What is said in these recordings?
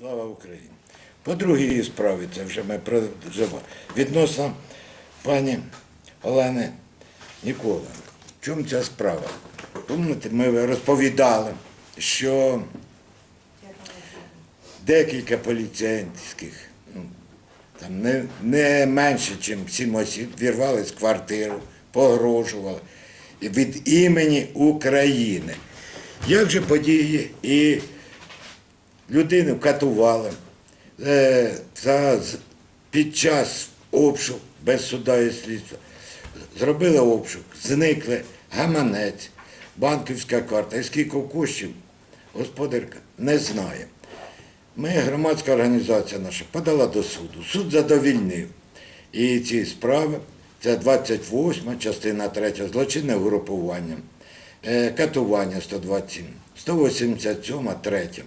Слава Україні! По другій справі, це вже ми проживаємо. Відносно пані Олени Ніколенко. В чому ця справа? Пам'ятаєте, ми розповідали, що декілька поліцейських, ну, там не, не менше, ніж сім осіб, вірвались в квартиру, погрожували від імені України. Як же події і людину катували е, під час обшуку без суда і слідства. Зробили обшук, зникли гаманець, банківська карта. І скільки коштів господарка не знає. Ми, громадська організація наша, подала до суду. Суд задовільнив. І ці справи, це 28 частина 3 злочинне угрупування, е, катування 127, 187 3, е,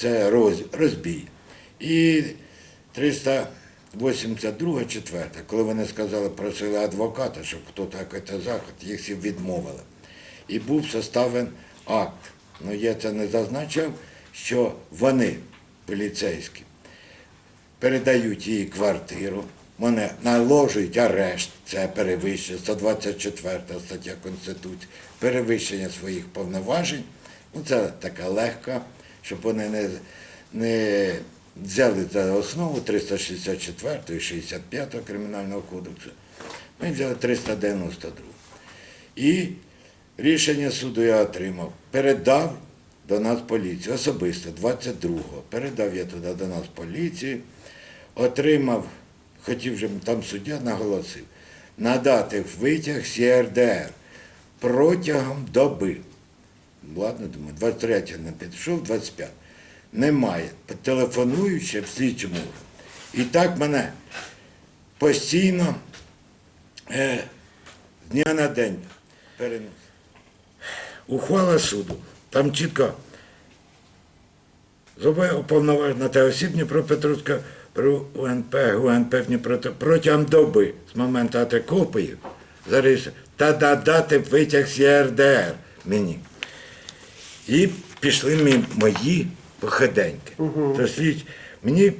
це роз, розбій. І 382 4, коли вони сказали, просили адвоката, щоб хто такий заход, їх всі відмовили. І був составен акт. Ну я це не зазначав, що вони, поліцейські, передають їй квартиру, вони наложують арешт, це перевищення, 124 стаття Конституції, перевищення своїх повноважень. Ну, це така легка, щоб вони не, не взяли за основу 364 і 65 Кримінального кодексу. Ми взяли 392. І рішення суду я отримав. Передав до нас поліцію, особисто 22-го. Передав я туди до нас поліцію, отримав, хотів же там суддя наголосив, надати витяг з ЄРДР протягом доби. Ладно, думаю, 23 не підійшов, 25. Немає. Телефоную ще в слідчому. І так мене постійно е, з дня на день переносить. Ухвала суду. Там чітко уповноважена та осіб Дніпропетровська про УНП, Дніпро протягом доби з моменту дати копії та додати витяг з ЄРДР мені. І пішли мі- мої походеньки. То слідч, мені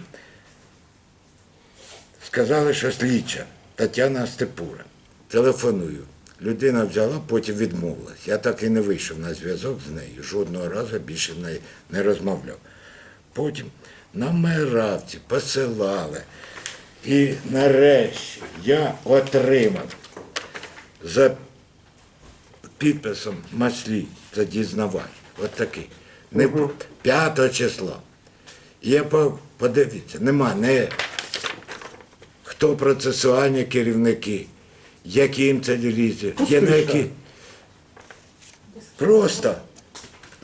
сказали, що слідча Тетяна Степура. Телефоную. Людина взяла, потім відмовилась. Я так і не вийшов на зв'язок з нею. Жодного разу більше не, не розмовляв. Потім на Майравці посилали. І нарешті я отримав за підписом Маслі, це дізнавач, от такий. Не бу- 5 числа. Я по- подивіться, нема не хто процесуальні керівники, які їм це лізе, є на які. Просто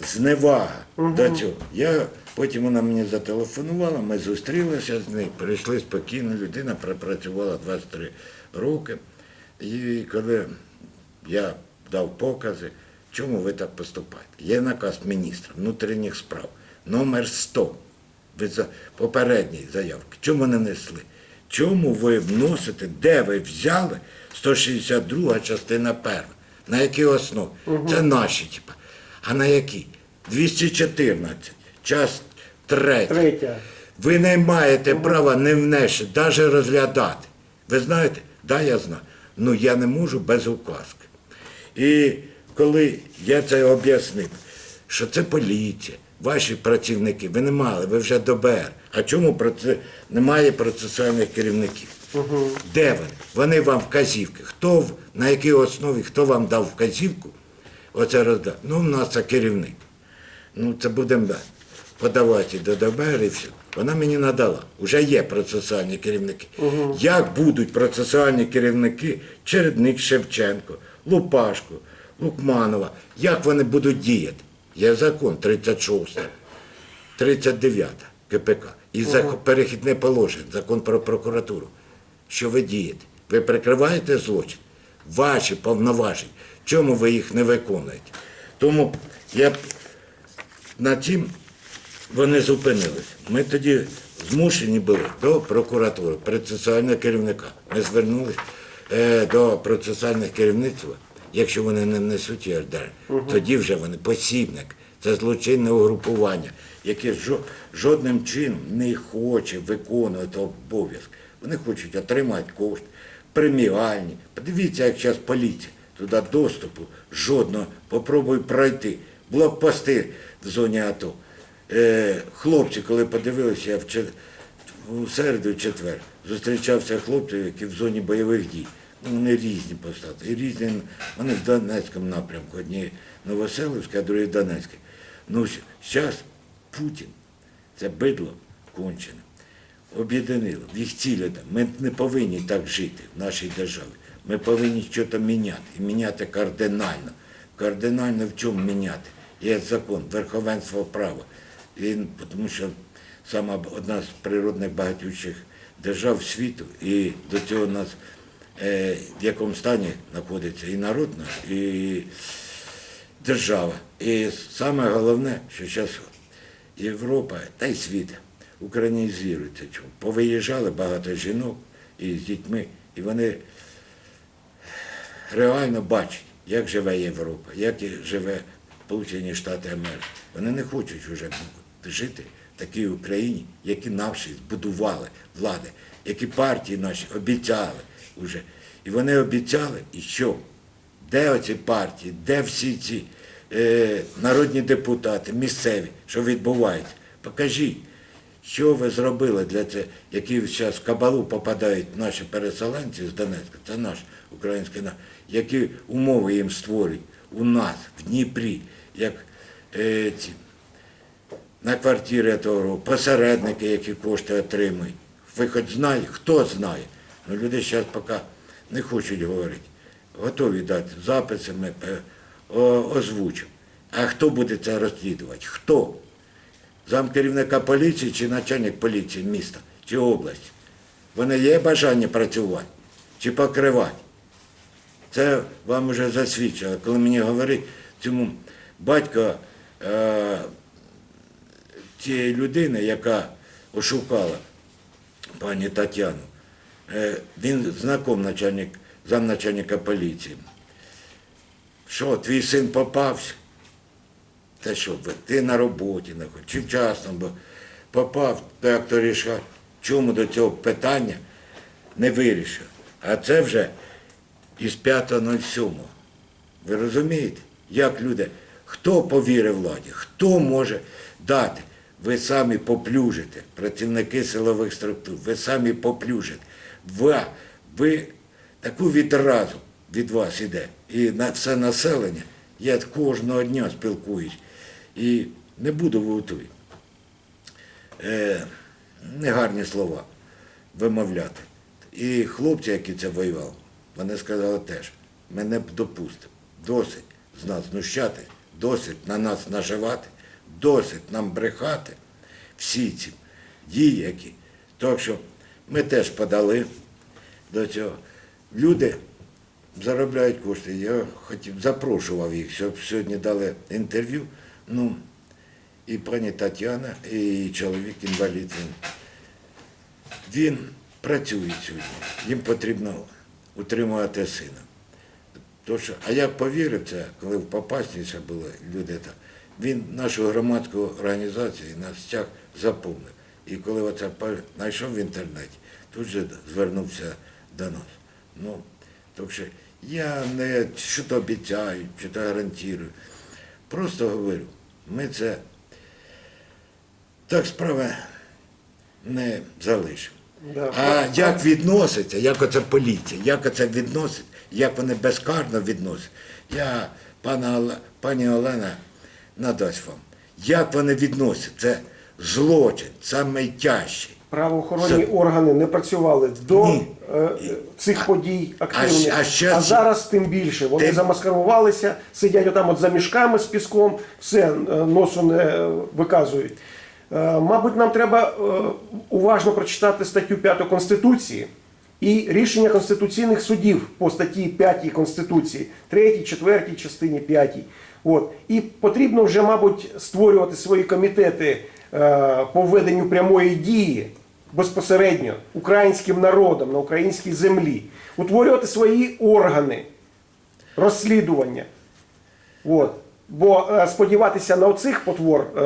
зневага до цього. Я, потім вона мені зателефонувала, ми зустрілися з нею, прийшли спокійно, людина пропрацювала 23 роки. І коли я дав покази, чому ви так поступаєте? Є наказ міністра внутрішніх справ, номер 100 ви за попередній заявки. Чому не внесли? Чому ви вносите, де ви взяли 162 частина перша? На якій основі? Це наші, типа. А на якій? 214, час третя. Третя. Ви не маєте права не внести, навіть розглядати. Ви знаєте? Да, я знаю. Ну я не можу без указки. І коли я це об'яснив, що це поліція, ваші працівники, ви не мали, ви вже ДБР. А чому немає процесуальних керівників? Де вони? Вони вам вказівки. Хто в- на якій основі, хто вам дав вказівку? Оце роздав. Ну, у нас це керівник. Ну, це будемо подавати до ДБР і все. Вона мені надала. Уже є процесуальні керівники. Як будуть процесуальні керівники Чередник Шевченко, Лупашко, Лукманова, як вони будуть діяти? Є закон 36, 39 КПК. І закон, перехідне положення, закон про прокуратуру. Що ви дієте? Ви прикриваєте злочин? Ваші повноваження. Чому ви їх не виконуєте? Тому я на цим вони зупинилися. Ми тоді змушені були до прокуратури, процесуального керівника. Ми звернулися е, до процесуальних керівництва, якщо вони не несуть ЄРДР, тоді вже вони посібник Це злочинне угрупування, яке жодним чином не хоче виконувати обов'язки. Вони хочуть отримати кошти, преміальні. Подивіться, як зараз поліція. Туди доступу жодного. Попробуй пройти. Блокпости в зоні АТО. Е, хлопці, коли подивилися, я в, чет- у середу, четвер, зустрічався хлопців, які в зоні бойових дій. Вони різні постати. Різні, вони в Донецькому напрямку. Одні Новоселівські, а другі Донецькі. Ну, зараз Путін, це бидло кончене, об'єднило, їх цілі. там. Ми не повинні так жити в нашій державі. Ми повинні щось міняти. І міняти кардинально. Кардинально в чому міняти? Є закон, верховенство права. Він, тому що сама одна з природних багатючих держав світу, і до цього нас в якому стані знаходиться і народ наш, і держава. І саме головне, що зараз Європа та й світ українізується. Повиїжджали багато жінок і з дітьми, і вони реально бачать, як живе Європа, як живе Сполучені Штати Америки. Вони не хочуть вже жити в такій Україні, які наші збудували влади, які партії наші обіцяли вже. І вони обіцяли, і що? Де оці партії, де всі ці е, народні депутати, місцеві, що відбувається? Покажіть, що ви зробили для цього, які зараз в кабалу попадають наші переселенці з Донецька, це наш український народ, які умови їм створюють у нас, в Дніпрі, як е, ці, на квартири того, посередники, які кошти отримують. Ви хоч знаєте, хто знає? Ну люди зараз поки не хочуть говорити. Готові дати записи, ми е, озвучимо. А хто буде це розслідувати? Хто? Замкерівника поліції чи начальник поліції міста чи області? Вони є бажання працювати чи покривати? Це вам вже засвідчило, коли мені говорить цьому батько е, цієї людини, яка ошукала пані Тетяну, він знаком начальник, замначальника поліції. Що, твій син попався? Та що, ти на роботі чи вчасно, бо попав, то як то рішав, чому до цього питання не вирішив. А це вже із 5.07. Ви розумієте, як люди, хто повірить владі, хто може дати? Ви самі поплюжите, працівники силових структур, ви самі поплюжите. Ви, ви таку відразу від вас іде. І на все населення, я кожного дня спілкуюсь. І не буду вутувати. Е, негарні слова вимовляти. І хлопці, які це воювали, вони сказали теж, ми не допустимо. Досить з нас знущати, досить на нас наживати, досить нам брехати всі ці дії, які. Так що ми теж подали до цього. Люди заробляють кошти. Я хотів, запрошував їх, щоб сьогодні дали інтерв'ю. Ну, і пані Тетяна, і чоловік інвалід. Він, працює сьогодні. Їм потрібно утримувати сина. То, що, а як повірив це, коли в Попасніше були люди, так, він нашу громадську організацію нас стяг заповнив. І коли оце знайшов в інтернеті, тут же звернувся до нас. Ну, так що я не що то обіцяю, що то гарантую. Просто говорю, ми це так справи не залишимо. Да. А як відноситься, як оце поліція, як оце відносить, як вони безкарно відносять, я, пана, пані Олена, надасть вам. Як вони відносять, це злочин, найтяжчий. Правоохоронні Це- органи не працювали до Ні. е, цих подій активних, а а, щас- зараз тим більше. Вони Тим- замаскарувалися, сидять отам от за мішками з піском, все е, носу не е, виказують. Мабуть, нам треба уважно прочитати статтю 5 Конституції і рішення конституційних судів по статті 5 Конституції, 3, 4 частині 5. От. І потрібно вже, мабуть, створювати свої комітети по введенню прямої дії безпосередньо українським народом на українській землі, утворювати свої органи розслідування. От. Бо е, сподіватися на оцих потвор, е,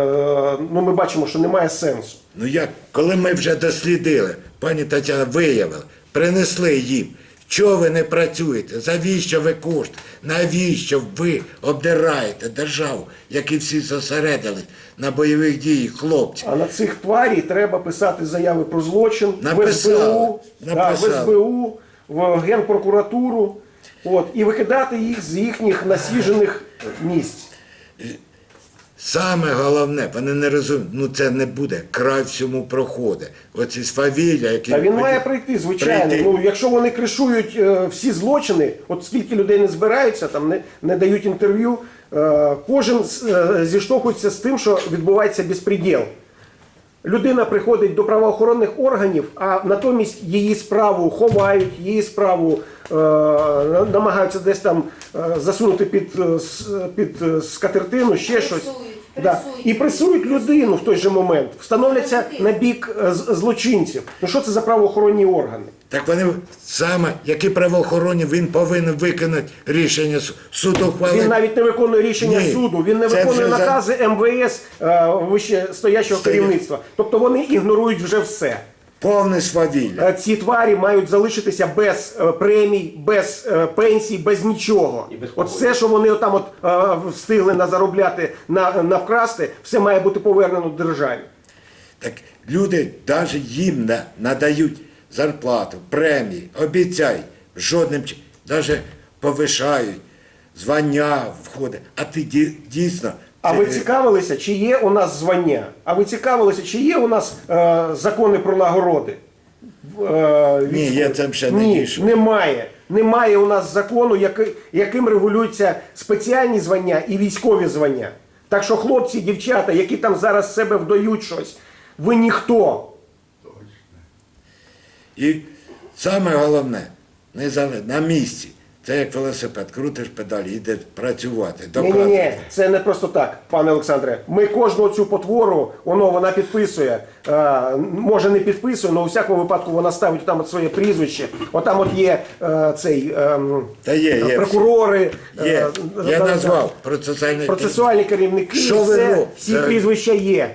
ну ми бачимо, що немає сенсу. Ну як, коли ми вже дослідили, пані Тетяна виявила, принесли їм. Чого ви не працюєте? Завіщо ви кошти? Навіщо ви обдираєте державу, які всі зосередились на бойових діях хлопців? А на цих тварі треба писати заяви про злочин в Написали. Да, в СБУ, в Генпрокуратуру, от, і викидати їх з їхніх насіжених місць. Саме головне, вони не розуміють, ну це не буде, край всьому проходить. Оці свавілля, які Та він має прийти, звичайно. Прийти. Ну, якщо вони кришують е, всі злочини, от скільки людей не збираються, там не, не дають інтерв'ю, е, кожен е, зіштовхується з тим, що відбувається безпреділ. Людина приходить до правоохоронних органів, а натомість її справу ховають, її справу е, намагаються десь там е, засунути під, е, с- під е, скатертину, ще щось. Да. І пресують людину в той же момент, встановляться на бік е, з- злочинців. Ну що це за правоохоронні органи? Так вони саме, які правоохоронні, він повинен виконати рішення су- суд ухвалив. Він навіть не виконує рішення Ні. суду, він не Це виконує вже за- накази МВС е, вище стоячого Стоя- керівництва. Тобто вони ігнорують вже все. Повне свавілля. Е, Ці тварі мають залишитися без е, премій, без е, пенсій, без нічого. І От все, що вони там от е, встигли назаробляти на навкрасти, все має бути повернено державі. Так люди навіть їм на- надають зарплату, премії, обіцяють, жодним чином, навіть повишають, звання входить. А ти ді- дійсно. А ви цікавилися, чи є у нас звання? А ви цікавилися, чи є у нас е, закони про нагороди? Е, Ні, військові? я там ще не Ні, дійшов. Немає. Немає у нас закону, який- яким регулюються спеціальні звання і військові звання. Так що хлопці, дівчата, які там зараз себе вдають щось, ви ніхто. І саме головне, не зале- на місці. Це як велосипед, крутиш педалі, йде працювати, Ні, ні, ні, це не просто так, пане Олександре. Ми кожну цю потвору, воно вона підписує. Е, може не підписує, але у всякому випадку вона ставить там от своє прізвище. Отам от є е, цей ем, Та є, є. прокурори, Є. е, Я да, назвав процесуальний процесуальні керівники, Що ви все, робите? всі Це- прізвища є.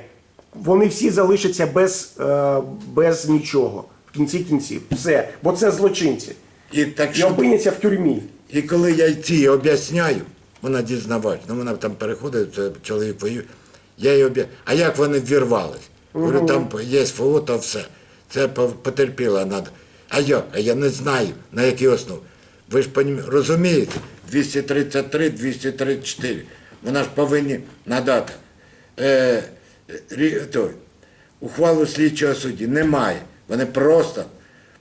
Вони всі залишаться без, е, без нічого. В кінці кінців. Все. Бо це злочинці. І так І що опиняться в тюрмі. І коли я ці об'ясняю, вона дізнавач, ну вона там переходить, це чоловік воює, я їй об'ясняю, а як вони ввірвались? Говорю, там є фото, все. Це по- потерпіла надо. А як? А я не знаю, на якій основі. Ви ж понім- розумієте, 233, 234. Вона ж повинні надати. Е, рі- той, ухвалу слідчого судді немає. Вони просто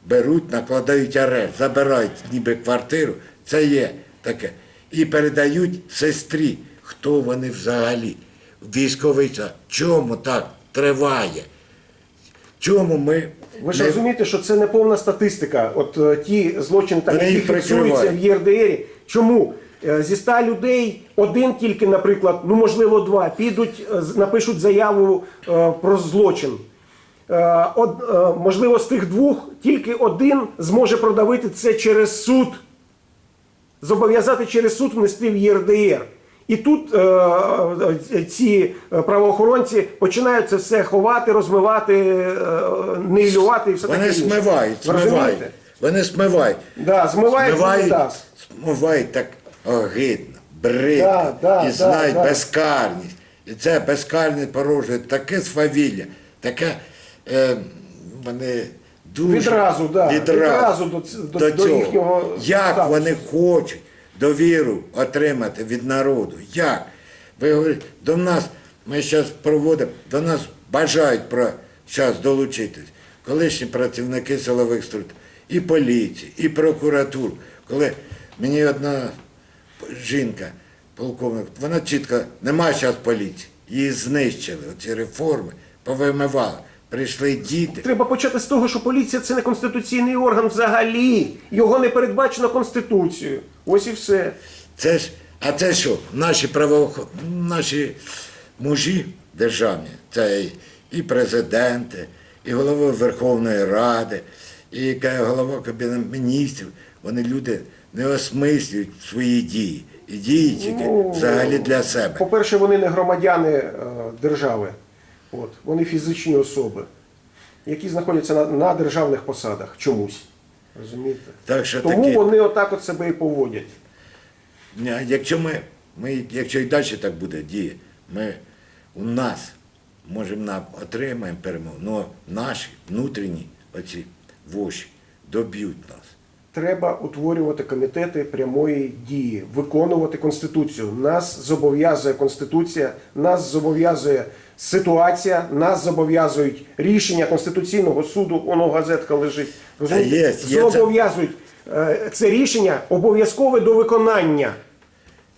беруть, накладають арешт, забирають ніби квартиру, це є таке. І передають сестрі, хто вони взагалі. Військовий час. Чому так триває? Чому ми Ви ж не- розумієте, що це не повна статистика. От е, ті злочини, там, які фіксуються в. ЄРДРі. Чому? Е, Зі ста людей один тільки, наприклад, ну можливо, два, підуть, е, напишуть заяву про злочин. Е, е, можливо, з тих двох тільки один зможе продавити це через суд. Зобов'язати через суд внести в ЄРДР. І тут е, ці правоохоронці починають це все ховати, розмивати, е, і все таке. вони смивають, смивають. розумієте? Вони смивають. Да, змивають Смивають, унітаз. смивають так огидно, бридко, Да, да, і да, знають да. безкарність. І це безкарність породжує таке свавілля, таке вони дуже Відразу, да, відразу до ц- до- до цього. їхнього Як статусу. вони хочуть довіру отримати від народу? Як? Ви говорите, до нас, ми зараз проводимо, до нас бажають про час долучитись. Колишні працівники силових структур, і поліції, і прокуратуру. Коли мені одна жінка, полковник, вона чітко, нема зараз поліції. Її знищили, оці реформи, повимивали. Прийшли діти. Треба почати з того, що поліція це не конституційний орган взагалі. Його не передбачено Конституцією. Ось і все. Це ж, а це що? Наші правоохоронні, наші мужі державні, це і- президенти, і голова Верховної Ради, і голова Кабінету міністрів, вони люди не осмислюють свої дії. і діють тільки Ну, взагалі для себе. По-перше, вони не громадяни е, держави, от, вони фізичні особи, які знаходяться на, на державних посадах чомусь. Розумієте? Так що Тому такі, вони отак от себе і поводять. Якщо ми, ми, якщо і далі так буде діє, ми у нас можемо нам отримаємо перемогу, але наші внутрішні оці воші доб'ють нас. Треба утворювати комітети прямої дії, виконувати конституцію. Нас зобов'язує конституція, нас зобов'язує ситуація, нас зобов'язують рішення конституційного суду. Воно газетка лежить. Розумієте? зобов'язують Е, це рішення обов'язкове до виконання.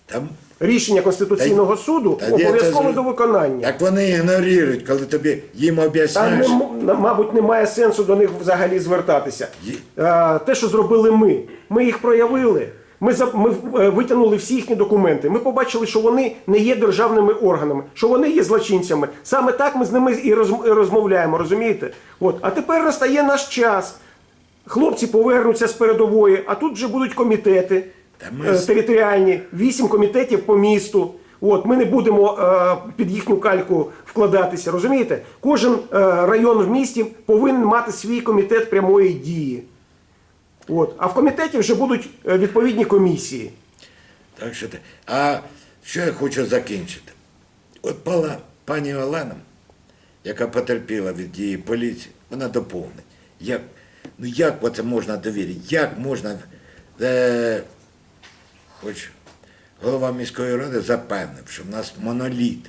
Там, Рішення конституційного суду та це обов'язкове до виконання. так вони ігнорують, коли тобі їм Та об'ясняєш. не, м- мабуть, немає сенсу до них взагалі звертатися. Є. Е, Те, що зробили ми, ми їх проявили. Ми, за- ми е, витягнули всі їхні документи. Ми побачили, що вони не є державними органами, що вони є злочинцями. Саме так ми з ними і роз- і розмовляємо, розумієте? От. А тепер настає наш час. Хлопці повернуться з передової, а тут вже будуть комітети ми е, територіальні, вісім комітетів по місту. От, ми не будемо е, під їхню кальку вкладатися. Розумієте? Кожен е, район в місті повинен мати свій комітет прямої дії. От. А в комітеті вже будуть е, відповідні комісії. Так що ти. А що я хочу закінчити? От пала, пані Олена, яка потерпіла від дії поліції, вона доповнить. Як, ну як оце можна довірити? Як можна, е, хоч голова міської ради запевнив, що в нас моноліт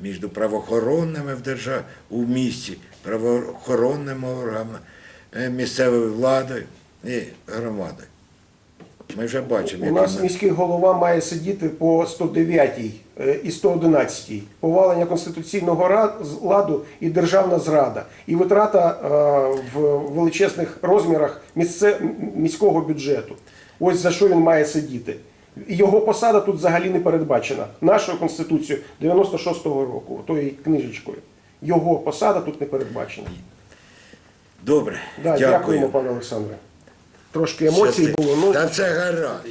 між правоохоронними в державі у місті, правоохоронними органами, е, місцевою владою і громадою. Ми вже бачимо, У нас ми- міський голова має сидіти по 109 е, і 111 повалення конституційного ладу і державна зрада, і витрата е, в величезних розмірах місце, міського бюджету. Ось за що він має сидіти. Його посада тут взагалі не передбачена нашою конституцією 96-го року, тою книжечкою. Його посада тут не передбачена. Добре, Да, дякую. дякуємо, пане Олександре. Трошки емоцій Щасти. було. Ну, Та це гаразд.